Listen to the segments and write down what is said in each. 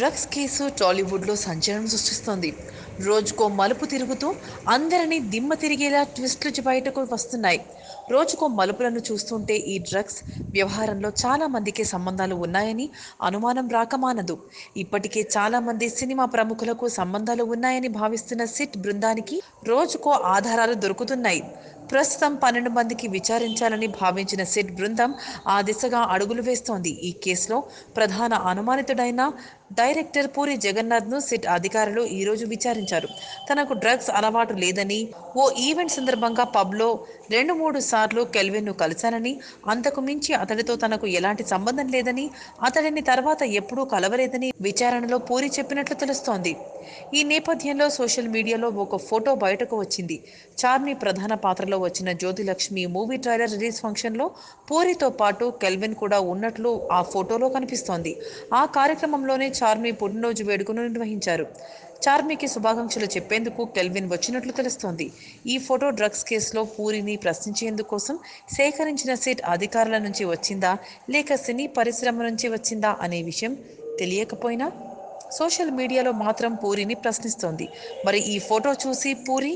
Drugs case టాలీవుడ్లో సంచలనం సృష్టిస్తోంది. రోజుకో మలుపు తిరుగుతూ అందరినీ దిమ్మ తిరిగేలా ట్విస్టులు బయటకు వస్తున్నాయి. రోజుకో మలుపులను చూస్తుంటే ఈ డ్రగ్స్ వ్యవహారంలో చాలామందికి సంబంధాలు ఉన్నాయని అనుమానం రాకమానదు ఇప్పటికే చాలామంది సినిమా ప్రముఖులకు సంబంధాలు ఉన్నాయని భావిస్తున్న సిట్ బృందానికి రోజుకో ఆధారాలు దొరుకుతున్నాయి. ప్రస్తుతం పన్నెండు మందికి విచారించాలని భావించిన సిట్ బృందం ఆ దిశగా అడుగులు వేస్తోంది. ఈ కేసులో ప్రధాన అనుమానితుడైన డైరెక్టర్ పూరి జగన్నాథ్ను సిట్ అధికారులు ఈరోజు విచారించారు. తనకు డ్రగ్స్ అలవాటు లేదని ఓ ఈవెంట్ సందర్భంగా పబ్లో రెండు మూడు సార్లు కెల్విన్ను కలిశానని అంతకు మించి అతడితో తనకు ఎలాంటి సంబంధం లేదని అతడిని తర్వాత ఎప్పుడూ కలవలేదని విచారణలో పూరి చెప్పినట్లు తెలుస్తోంది. ఈ నేపథ్యంలో సోషల్ మీడియాలో ఒక ఫోటో బయటకు వచ్చింది. చార్మి ప్రధాన పాత్రలో వచ్చిన జ్యోతిలక్ష్మి మూవీ ట్రైలర్ రిలీజ్ ఫంక్షన్లో పూరితో పాటు కెల్విన్ కూడా ఉన్నట్లు ఆ ఫోటోలో కనిపిస్తోంది. ఆ కార్యక్రమంలోనే చార్మి పుట్టినరోజు వేడుకను నిర్వహించారు. చార్మికి శుభాకాంక్షలు చెప్పేందుకు కెల్విన్ వచ్చినట్లు తెలుస్తోంది. ఈ ఫోటో డ్రగ్స్ కేసులో పూరిని ప్రశ్నించేందుకోసం సేకరించిన సీట్ అధికారుల నుంచి వచ్చిందా? లేక సినీ పరిశ్రమ నుంచి వచ్చిందా అనే విషయం తెలియకపోయినా సోషల్ మీడియాలో మాత్రం పూరిని ప్రశ్నిస్తోంది. మరి ఈ ఫోటో చూసి పూరి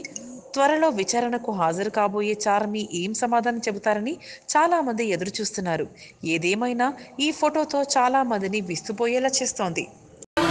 త్వరలో విచారణకు హాజరు కాబోయే చార్మి ఏం సమాధానం చెబుతారని చాలామంది ఎదురు చూస్తున్నారు ఏదేమైనా ఈ ఫోటోతో చాలా మందిని విస్తుపోయేలా చేస్తోంది.